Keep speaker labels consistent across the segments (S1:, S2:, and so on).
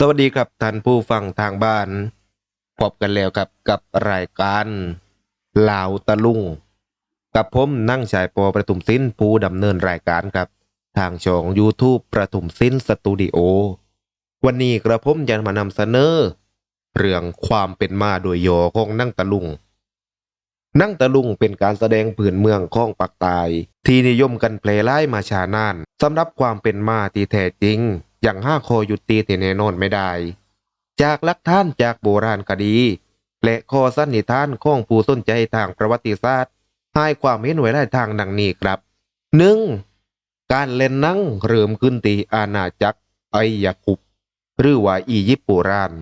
S1: สวัสดีครับท่านผู้ฟังทางบ้าน พบกันแล้วครับกับรายการลาวตะลุง กับผมนั่งชายปอประทุมสินผู้ดำเนินรายการครับ ทางช่อง YouTube ประทุมสินสตูดิโอ วันนี้กระผมจะมานำเสนอ เรื่องความเป็นมาโดยโยของนั่งตะลุง นั่งตะลุงเป็นการแสดงผืนเมืองของปักตาย ที่นิยมกันเพลไล่มาชานานสำหรับความเป็นมาที่แท้จริง อย่างห้าคอยุดติที่แน่นอนไม่ได้ จากลักฐานจากโบราณคดี และข้อสันนิษฐานของผู้สนใจทางประวัติศาสตร์ให้ความเห็นไว้ได้ทางดังนี้ครับหนึ่งการเล่นนั่งเริ่มขึ้นตีอาณาจักรไอยาคุบหรือว่าอียิปต์โบราณ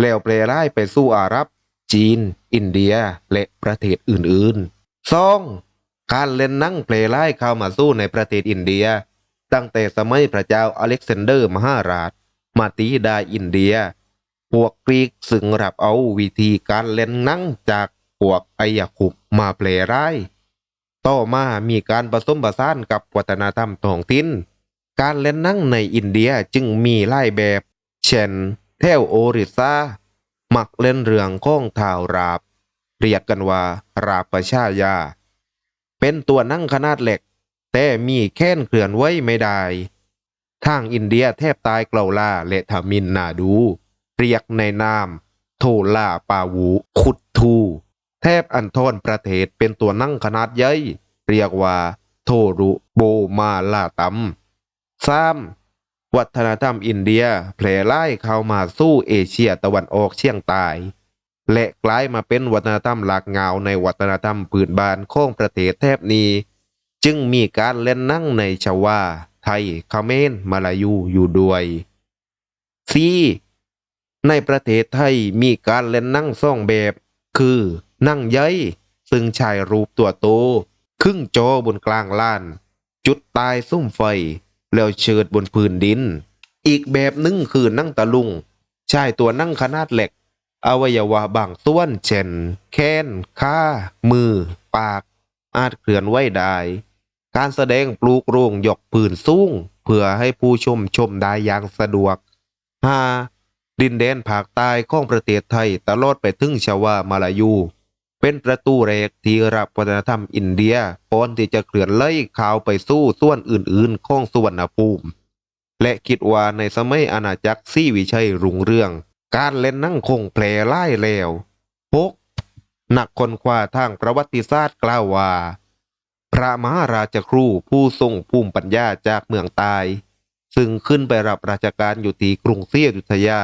S1: แล้วแปลร้ายไปสู่อาหรับ จีน อินเดีย และประเทศอื่นๆสองการเล่นนั่งแปลร้ายเข้ามาสู้ในประเทศอินเดีย ตั้งแต่สมัยพระเจ้าอเล็กซานเดอร์มหาราช มาตีดาอินเดีย พวกกรีกซึ่งรับเอาวิธีการเล่นนั่งจากพวกไอยาคุบมาแปลร้าย ต่อมามีการผสมผสานกับวัฒนธรรมท้องถิ่น การเล่นนั่งในอินเดียจึงมีหลายแบบ เช่นแถวโอริซามักเล่นเรื่องข้องท่าวราบ เรียกกันว่า ราบประชายา เป็นตัวนั่งขนาดเล็ก แต่มีแค้นเคลื่อนไหวไม่ได้ ทางอินเดียแทบตายเกลาลาและทามินนาดู เรียกในนาม โทลาปาวูคุดทู แทบอันทอนประเทศเป็นตัวนั่งขนาดใหญ่เรียกว่า โทรุโบมาลาตัมสามวัฒนธรรมอินเดียแพร่ไล่เข้ามาสู้เอเชียตะวันออกเฉียงใต้และกลายมาเป็นวัฒนธรรมหลากเงาในวัฒนธรรมพื้นบ้านของประเทศแทบนี้ จึงมีการเล่นนั่งในชาวา ไทยเขมรมาลายูอยู่ด้วย 4. ในประเทศไทยมีการเล่นนั่งสองแบบ คือนั่งใยซึ่งชายรูปตัวโต ครึ่งจอบนกลางล้าน จุดตายซุ่มไฟ แล้วเชิดบนพื้นดิน อีกแบบหนึ่งคือนั่งตะลุง ชายตัวนั่งขนาดเล็ก อวัยวะบางส่วนเช่น แขนขามือ ปากอาจเคลื่อนไหวได้ การแสดงปลูกโรงยกปืนสูงเพื่อให้ผู้ชมชมได้อย่างสะดวก 5. ดินแดนภาคใต้ของประเทศไทยตลอดไปถึงชาวามาลายู เป็นประตูแรกที่รับวัฒนธรรมอินเดียก่อนที่จะเคลื่อนไล่ข่าวไปสู้ส่วนอื่นๆของสุวรรณภูมิ และคิดว่าในสมัยอาณาจักรซีวิชัยรุ่งเรือง การเล่นนั่งคงแพร่ไล่แล้ว 6. นักคนคว้าทางประวัติศาสตร์กล่าวว่า พระมหาราชครูผู้ทรงภูมิปัญญาจากเมืองตาย ซึ่งขึ้นไปรับราชการอยู่ที่กรุงศรีอยุธยา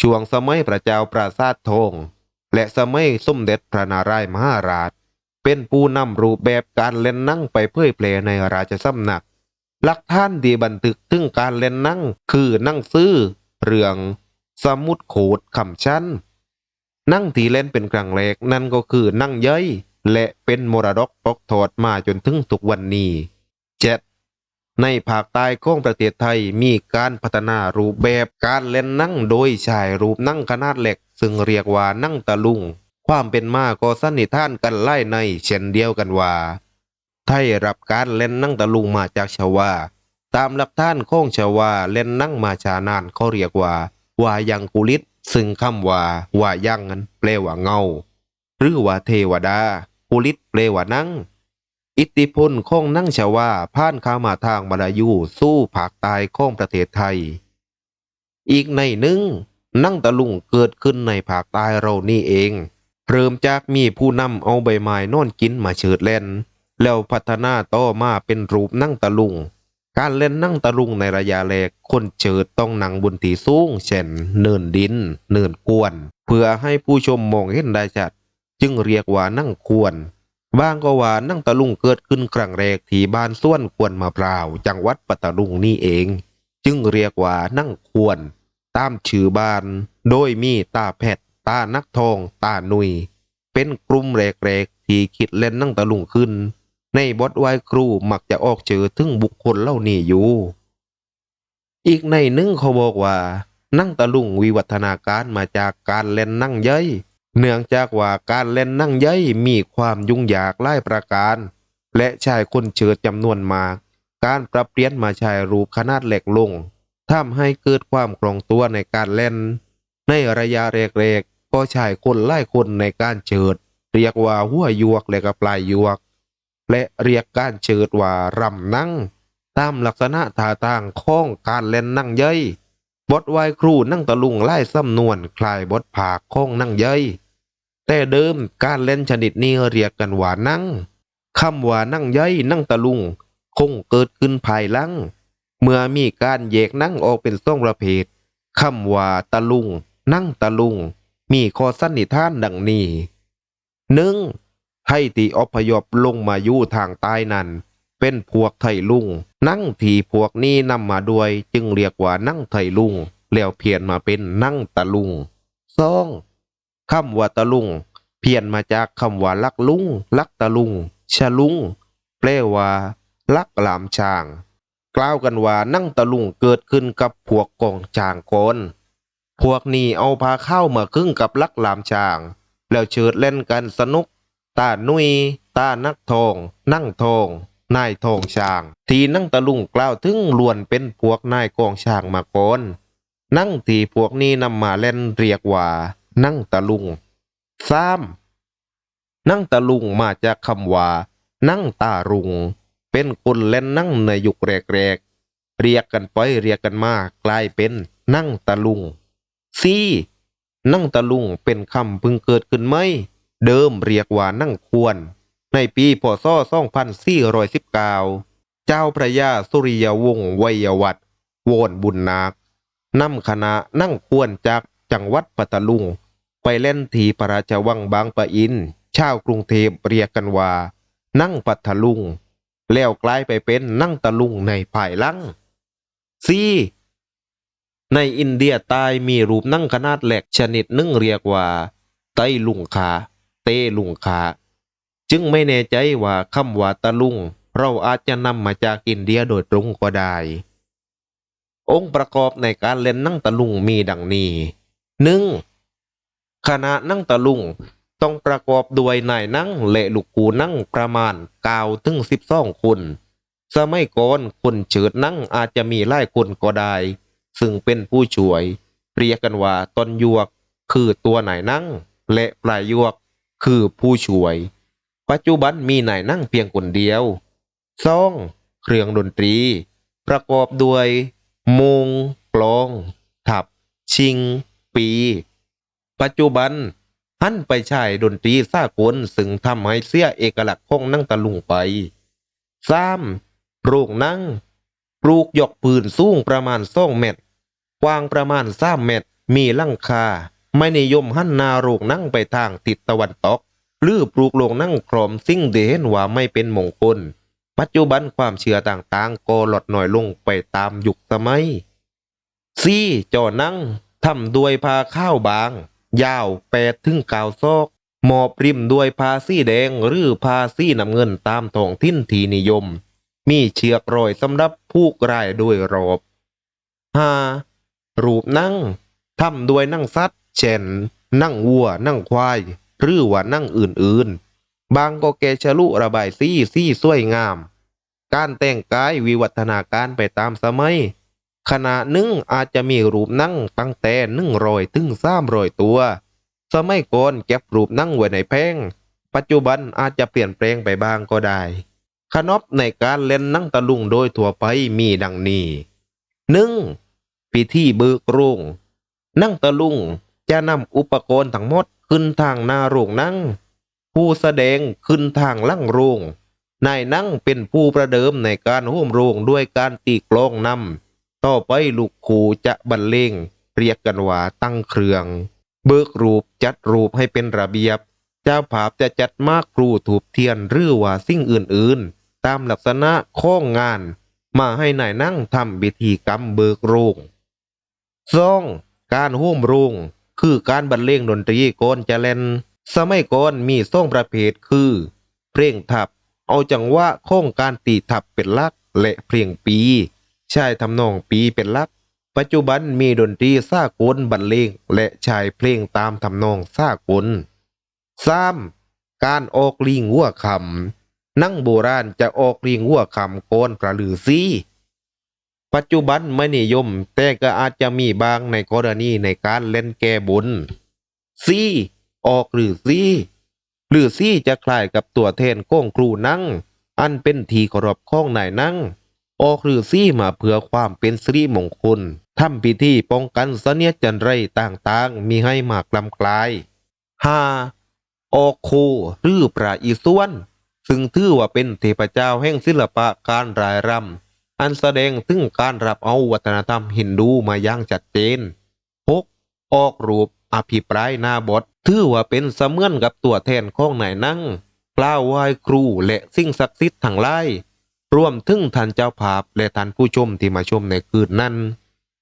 S1: ช่วงสมัยพระเจ้าปราสาททอง และสมัยสมเด็จพระนารายมหาราช เป็นผู้นำรูปแบบการเล่นนั่งไปเผยแพร่ในราชสำนัก หลักฐานที่บันทึกถึงการเล่นนั่งคือนั่งซื้อเรื่องสมุดโขดคำชั้น นั่งที่เล่นเป็นครั้งแรกนั่นก็คือนั่งเย้ย และเป็นมรดกตกทอดมาจนถึงทุกวันนี้เจ็ดในภาคใต้ของประเทศไทยมีการพัฒนารูปแบบการเล่นนั่งโดยใช้รูปนั่งขนาดเล็ก ซึ่งเรียกว่านั่งตะลุง ความเป็นมาก็สันนิษฐานกันไล่ในเช่นเดียวกันว่า ไทยรับการเล่นนั่งตะลุงมาจากชาวา ตามหลักฐานของชาวาเล่นนั่งมาชานานเขาเรียกว่าวายังกุลิตซึ่งคำว่าวายังนั้นแปลว่าเงา หรือว่าเทวดา กุลิตแปลวานั่งอิทธิพลของนั่งชาวาผ่านข้ามาทางมาลายูสู้ภาคใต้ของประเทศไทย อีกในหนึ่ง นั่งตะลุงเกิดขึ้นในภาคใต้เรานี่เอง เริ่มจากมีผู้นำเอาใบไม้นอนกินมาเฉิดเล่น แล้วพัฒนาต่อมาเป็นรูปนั่งตะลุงการเล่นนั่งตะลุงในระยะแรกคนเฉิดต้องนั่งบนที่สูง เช่น เนินดิน เนินกวน เพื่อให้ผู้ชมมองเห็นได้ชัด จึงเรียกว่านั่งควรบางก็ว่านั่งตะลุงเกิดขึ้นครั้งแรกที่บ้านส่วนควรมะพร้าวจังหวัดปัตตานีนี่เอง จึงเรียกว่านั่งควรตามชื่อบ้าน โดยมีตาแพทย์ตานักทอง ตาหนุย เป็นกลุ่มแรกๆที่คิดเล่นนั่งตะลุงขึ้น ในบทไว้ครูมักจะออกเจอถึงบุคคลเล่านี้อยู่ อีกในหนึ่งเขาบอกว่า นั่งตะลุงวิวัฒนาการมาจากการเล่นนั่งเย้ย เนื่องจากว่าการเล่นนั่งเย้ยมีความยุ่งยากหลายประการ และชายคนเชิดจำนวนมาก การปรับเปลี่ยนมาใช้รูปขนาดเล็กลงทำให้เกิดความคล่องตัวในการเล่น ในระยะแรกๆก็ใช้คนไล่คนในการเจิด เรียกว่าหัวยวกและก็ปลายยวก และเรียกการเจิดว่ารำนั่ง ตามลักษณะท่าทางของการเล่นนั่งเย้ยบทไหวครูนั่งตะลุงไล่สำนวนคลายบทผากของนั่งเย้ย แต่เดิมการเล่นชนิดนี้เรียกกันว่านั่งคำว่านั่งย้ยนั่งตะลุง คงเกิดขึ้นภายหลัง เมื่อมีการแยกนั่งออกเป็นสองประเภทคำว่าตะลุง นั่งตะลุง มีข้อสันนิษฐานดังนี้หนึ่งไทยที่อพยพลงมาอยู่ทางใต้นั้น เป็นพวกไทยลุง นั่งที่พวกนี้นำมาด้วยจึงเรียกว่านั่งไทยลุง แล้วเพียนมาเป็นนั่งตะลุงสอง คำว่าตะลุง เพียนมาจากคำว่าลักลุง ลักตะลุง ชะลุง แปลว่า ลักหลามช้าง กล่าวกันว่านั่งตะลุงเกิดขึ้นกับพวกกองช้างโกนพวกนี้เอาพาเข้ามาครึ่งกับลักหลามช้าง แล้วเชิดเล่นกันสนุก ตานุยตานักทอง นั่งทองนายทองช้าง ที่นั่งตะลุงกล่าวถึงล้วนเป็นพวกนายกองช้างมาก่อนนั่งทีพวกนี้นำมาเล่นเรียกว่า นั่งตะลุงสามนั่งตะลุงมาจากคำว่า นั่งตารุง เป็นคนเล่นนั่งในยุคแรกๆ เรียกกันไปเรียกกันมากลายเป็นนั่งตะลุงสี่นั่งตะลุงเป็นคำพึงเกิดขึ้นไหม เดิมเรียกว่านั่งควร ในปีพศ2419 เจ้าพระยาสุริยวงศ์วัยวัฒน์โวนบุญนาคนำคณะนั่งควรจากจังหวัดปัตตลุง ไปเล่นทีพระราชวังบางปะอิน ชาวกรุงเทพเรียกกันว่า นั่งปัตตาลุง แล้วกลายไปเป็นนั่งตะลุงในภายหลัง 4. ในอินเดียใต้มีรูปนั่งขนาดเล็กชนิดนึ่งเรียกว่า ไตลุงขาเตลุงขาจึงไม่แน่ใจว่าคำว่าตะลุง เราอาจจะนำมาจากอินเดียโดยตรงก็ได้ องค์ประกอบในการเล่นนั่งตะลุงมีดังนี้หนึ่ง คณะนั่งตะลุงต้องประกอบด้วยนายนั่งและลูกกูนั่งประมาณ9ถึง12คน สมัยก่อนคนเฉิดนั่งอาจจะมีหลายคนก็ได้ ซึ่งเป็นผู้ช่วย เรียกกันว่าตนยวก คือตัวนายนั่งและปลายยวก คือผู้ช่วย ปัจจุบันมีนายนั่งเพียงคนเดียวสองเครื่องดนตรี ประกอบด้วยมงกลอง ถับ ชิง ปี ปัจจุบันหันไปใช้ดนตรีสากลซึ่งทำให้เสียเอกลักษณ์ของนั่งตะลุงไปสามปลูกนั่งปลูกหยกปืนสูงประมาณสองเมตรกว้างประมาณสามเมตร มีลังคา ไม่นิยมหันนาโรงนั่งไปทางทิศตะวันตก หรือปลูกโรงนั่งครอมสิ่งเดเห็นว่าไม่เป็นมงคล ปัจจุบันความเชื่อต่างๆก็ลดหน้อยลงไปตามยุคสมัยซี่จอนั่งทำด้วยผ้าข้าวบาง ยาวแปดถึงเก้าซอกหมอบริมด้วยผ้าสีแดงหรือผ้าสีน้ำเงินตามท้องถิ่นที่นิยม มีเชือกรอยสำหรับผูกรายด้วยรอบห้ารูปนั่งทำด้วยนั่งสัตว์เช่น นั่งวัว นั่งควาย หรือว่านั่งอื่นๆ บางก็แกฉลุระบายสีสีสวยงาม การแต่งกายวิวัฒนาการไปตามสมัย ขณะหนึ่งอาจจะมีรูปนั่งตั้งแต่หนึ่งรอยถึงสามรอยตัว สมัยก่อนเก็บรูปนั่งไว้ในแพงปัจจุบันอาจจะเปลี่ยนแปลงไปบ้างก็ได้ ขนบในการเล่นนั่งตะลุงโดยทั่วไปมีดังนี้หนึ่งพิธีเบิกโรงนั่งตะลุงจะนำอุปกรณ์ทั้งหมดขึ้นทางหน้าโรงนั่ง ผู้แสดงขึ้นทางล่างโรงนายนั่งเป็นผู้ประเดิมในการห่มโรงด้วยการตีกลองนำ ต่อไปลูกครูจะบรรเลงเรียกกันว่าตั้งเครื่อง เบิกรูปจัดรูปให้เป็นระเบียบ เจ้าภาพจะจัดมากครูถูกเทียนหรือว่าสิ่งอื่นๆ ตามลักษณะข้องงาน มาให้นายนั่งทำพิธีกรรมเบิกโรงสองการห่มโรงคือการบรรเลงดนตรีก่อนจะเล่น สมัยก่อนมีสองประเภทคือ เพลงทับ เอาจังหวะของการตีทับเป็นลักและเพลงปี ใช้ทำนองปีเป็นหลัก ปัจจุบันมีดนตรีสากลบรรเลงและใช้เพลงตามทำนองสากล 3. การออกลิงหัวคำนั่งโบราณจะออกลิงหัวคำโกนประลือซีปัจจุบันไม่นิยม แต่ก็อาจจะมีบางในกรณีในการเล่นแก้บนซีออกหรือซีหรือซีจะคล้ายกับตัวแทนก้องครูนั่ง อันเป็นทีเคารพข้องนายนั่ง ออกหรือซีมาเพื่อความเป็นสิริมงคลทำพิธีป้องกันเสนียจันไรต่างๆ มีให้มากลำกลายห้าออกโคหรือปราอีส่วนซึ่งถือว่าเป็นเทพเจ้าแห่งศิลปะการรายรำอันแสดงถึงการรับเอาวัฒนธรรมฮินดูมาอย่างชัดเจน 6. ออกรูปอภิปรายหนาบทถือว่าเป็นเสมือนกับตัวแทนของนายนั่งกล่าวไหว้ครูและสิ่งศักดิ์สิทธิ์ทั้งหลาย รวมถึงท่านเจ้าภาพและท่านผู้ชมที่มาชมในคืนนั้น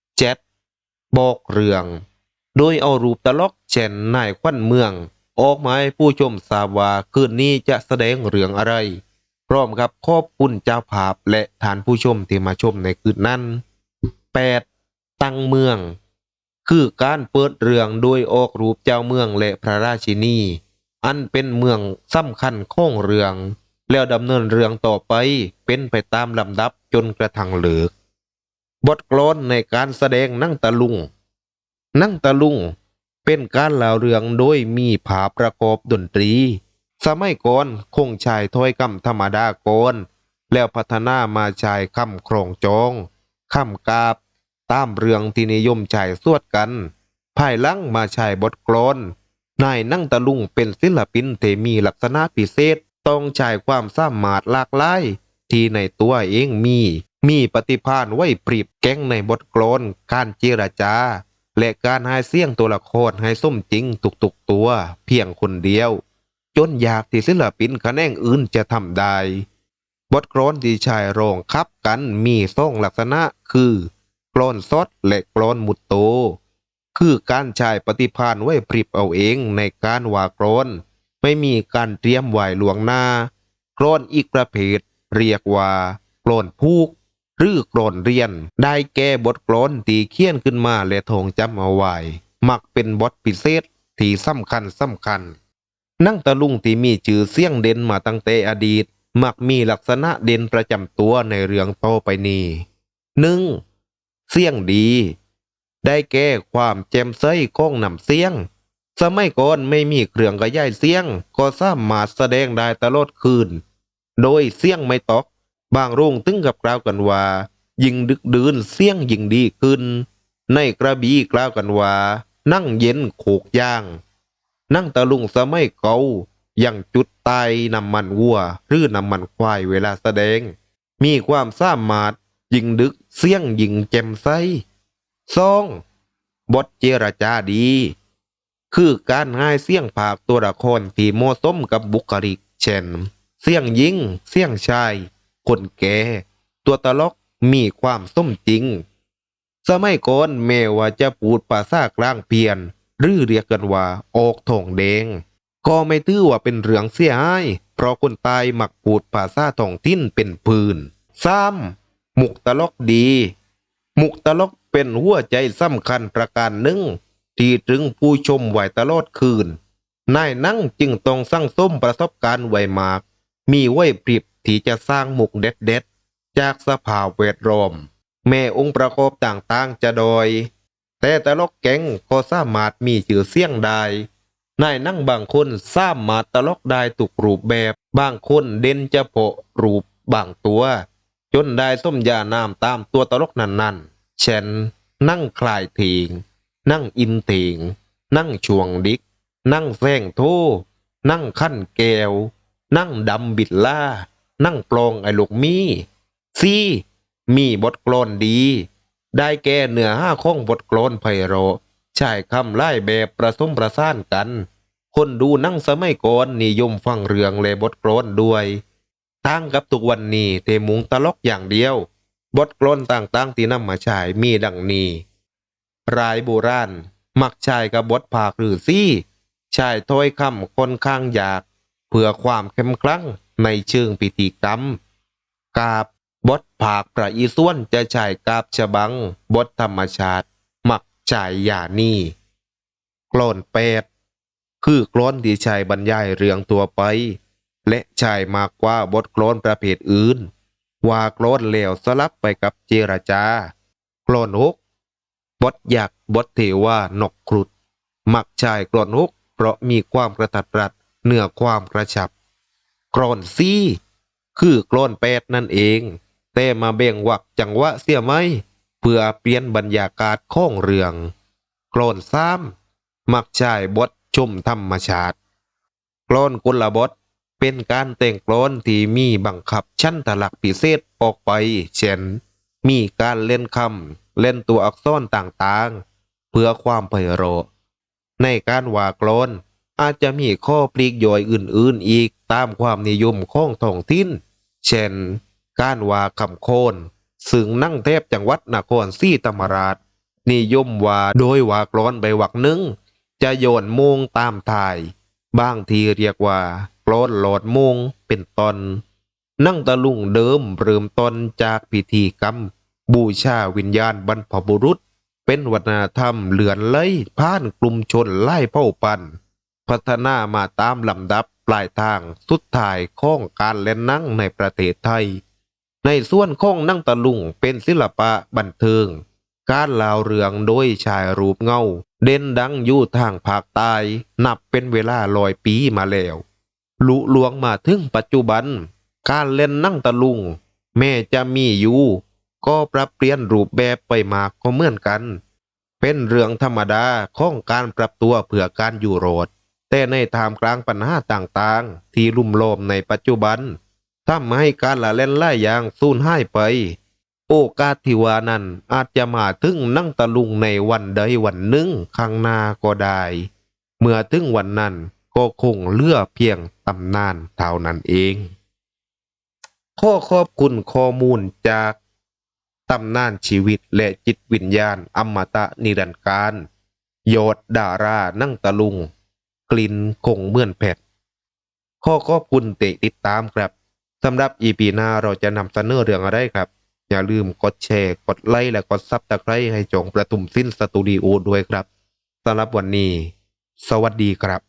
S1: 7. บอกเรื่อง โดยเอารูปตลกเช่นนายควันเมือง ออกมาให้ผู้ชมทราบว่าคืนนี้จะแสดงเรื่องอะไร พร้อมกับขอบคุณเจ้าภาพและฐานผู้ชมที่มาชมในคืนนั้น 8. ตั้งเมือง คือการเปิดเรื่องโดยออกรูปเจ้าเมืองและพระราชินี อันเป็นเมืองสำคัญของเรื่อง แล้วดำเนินเรื่องต่อไปเป็นไปตามลำดับจนกระทั่งเลิก บทกลอนในการแสดงนั่งตะลุง นั่งตะลุงเป็นการเล่าเรื่องโดยมีผาประกอบดนตรี สมัยก่อนคงชายถ้อยคำธรรมดาก่อนแล้วพัฒนามาชายคำครองจองคำกาบ ตามเรื่องที่นิยมใช้สวดกัน ภายหลังมาใช้บทกลอนนายนั่งตะลุงเป็นศิลปินที่มีลักษณะพิเศษ ต้องใช้ความสามารถหลากหลายที่ในตัวเองมี มีปฏิภาณไว้ปรีบแก้งในบทกลอนการเจรจา และการหายเสียงตัวละครให้ส้มจริงทุกๆตัว เพียงคนเดียว จนอยากที่ศิลปินคะแนนอื่นจะทำได้บทกลอนที่ชายรองคับกันมีสองลักษณะคือกลอนซดและกลอนมุตโต คือการใช้ปฏิภาณไว้พริบเอาเองในการว่ากลอน ไม่มีการเตรียมไหวหลวงหน้ากลอนอีกประเภท เรียกว่ากลอนพูก หรือกลอนเรียน ได้แก่บทกลอนตีเขียนขึ้นมาและทงจำเอาไว้มักเป็นบทพิเศษที่สำคัญสำคัญ นั่งตะลุงที่มีชื่อเสียงเด่นมาตั้งแต่อดีต มักมีลักษณะเด่นประจำตัวในเรื่องต่อไปนี้หนึ่งเสียงดี ได้แก่ความแจ่มใสของนำเสียง สมัยก่อนไม่มีเครื่องกระย่ายเสียง ก็สามารถแสดงได้ตลอดคืน โดยเสียงไม่ตก บางโรงตึงกับกล่าวกันว่า ยิ่งดึกดื่นเสียงยิ่งดีขึ้น ในกระบี่กล่าวกันว่า นั่งเย็นโขกย่าง นั่งตะลุงสมัยเก่ายังจุดไตน้ำมันวัว หรือน้ำมันควายเวลาแสดง มีความสามารถยิงดึกเสียงยิงแจ่มใสสองบทเจรจาดี คือการให้เสียงภาคตัวละครที่เหมาะสมกับบุคลิก เช่น เสียงหญิงเสียงชาย คนแก่ตัวตลกมีความส้มจริง สมัยก่อนแม้ว่าจะพูดภาษากลางเพียน หรือเรียกกันว่าออกทองแดง ก็ไม่ถือว่าเป็นเรื่องเสียหายเพราะคนตายมักพูดภาษาท้องถิ่นเป็นพื้นสามมุกตลกดี มุกตลกเป็นหัวใจสำคัญประการหนึ่ง ที่ถึงผู้ชมไหวตลอดคืน นายนั่งจึงต้องสร้างส้มประสบการณ์ไวมาก มีไว้ปริบที่จะสร้างมุกเด็ดๆ จากสภาพแวดล้อม แม่องค์ประกอบต่างๆจะโดยแต่ตลกแก๊งก็สามารถมีชื่อเสียงได้นายนั่งบางคนสามารถตลกได้ตุกรูปแบบ บางคนเด่นเฉพาะรูปบางตัว จนได้ส้มยานามตามตัวตลกนั้นๆเช่นนั่งคลายถิง นั่งอินถิงนั่งช่วงดิก นั่งแซงโท นั่งขั้นแก้ว นั่งดำบิดล่า นั่งปลองไอลูกมีซี่มีบทกลอนดี ได้แก่เนื้อห้าข้องบทกลอนไพเราะใช้คำไล่แบบประสมประสานกัน คนดูนั่งสมัยก่อนนิยมฟังเรื่องและบทกลอนด้วยตั้งกับทุกวันนี้เทมุงตลกอย่างเดียว บทกลอนต่างๆที่นำมาใช้มีดังนี้ รายโบราณ มักใช้กับบทภาคหรือซี่ใช้ถ้อยคำค่อนข้างยาก เพื่อความเข้มขลังในเชิงพิธีกรรม กาบบทภาคประอีส่วนจะใช้กาบฉบัง บทธรรมชาติ มักใช้ยานี่กลอนแปดคือกลอนที่ใช้บรรยายเรื่องตัวไป และใช้มากกว่าบทกลอนประเภทอื่น ว่าโกรนแล้วสลับไปกับเจรจาโกรนฮก บทอยากบทเทว่านกครุฑมักชายกรนฮุกเพราะมีความกระตัดรัดเหนือความกระชับกรนซี่คือกรนแปดนั่นเอง แต่มาเบ่งวักจังวะเสียไหมเพื่อเปลี่ยนบรรยากาศของเรื่องกรนซ้ำมักชายบทชมธรรมชาติกรนกุลบทเป็นการแต่งกลอนที่มีบังคับชั้นตลักพิเศษออกไป เช่น มีการเล่นคำเล่นตัวอักษรต่างๆ เพื่อความไพเราะในการว่ากลอนอาจจะมีข้อปลีกย่อยอื่นๆอีกตามความนิยมของท้องถิ่น เช่น การว่าคำโคนซึ่งนั่งเทพจังหวัดนครศรีธรรมราช นิยมว่าโดยว่ากลอนใบวักหนึ่งจะโยนมงตามถ่าย บางทีเรียกว่ากลอนหลอดมงเป็นตอนนั่งตะลุงเดิมเริ่มต้นจากพิธีกรรม บูชาวิญญาณบรรพบุรุษ เป็นวัฒนธรรมเหลือนไหลผ่านกลุ่มชนไล่เผ่าปันพัฒนามาตามลำดับปลายทางสุดท้ายของการเล่นนั่งในประเทศไทย ในส่วนของนั่งตะลุงเป็นศิลปะบันเทิง การลาวเรืองโดยชายรูปเงา เด่นดังอยู่ทางภาคใต้นับเป็นเวลาลอยปีมาแล้วลุลวงมาถึงปัจจุบัน การเล่นนั่งตะลุง แม้จะมีอยู่ ก็ปรับเปลี่ยนรูปแบบไปมากก็เหมือนกัน เป็นเรื่องธรรมดาของการปรับตัวเพื่อการอยู่รอดแต่ในทามกลางปัญหาต่างๆ ที่ลุ่มโลมในปัจจุบันทำให้การละเล่นหลายอย่างสูญหายไป โอกาสที่ว่านั้นอาจจะมาถึงนั่งตะลุงในวันใดวันหนึ่งข้างหน้าก็ได้ เมื่อถึงวันนั้นก็คงเลือเพียงตำนานเท่านั้นเอง ข้อขอบคุณข้อมูลจาก ตำนานชีวิตและจิตวิญญาณอมตะนิรันดร์การยอดดารานั่งตะลุง กลิ่นคงเหมื่อนแผดข้อขอบคุณเตติดตามครับสำหรับอีพีหน้าเราจะนำเสนอเรื่องอะไรครับ อย่าลืมกดแชร์ กดไลค์และกดซับตะไคร้ให้จงประตุมสิ้นสตูดิโอด้วยครับสำหรับวันนี้ สวัสดีครับ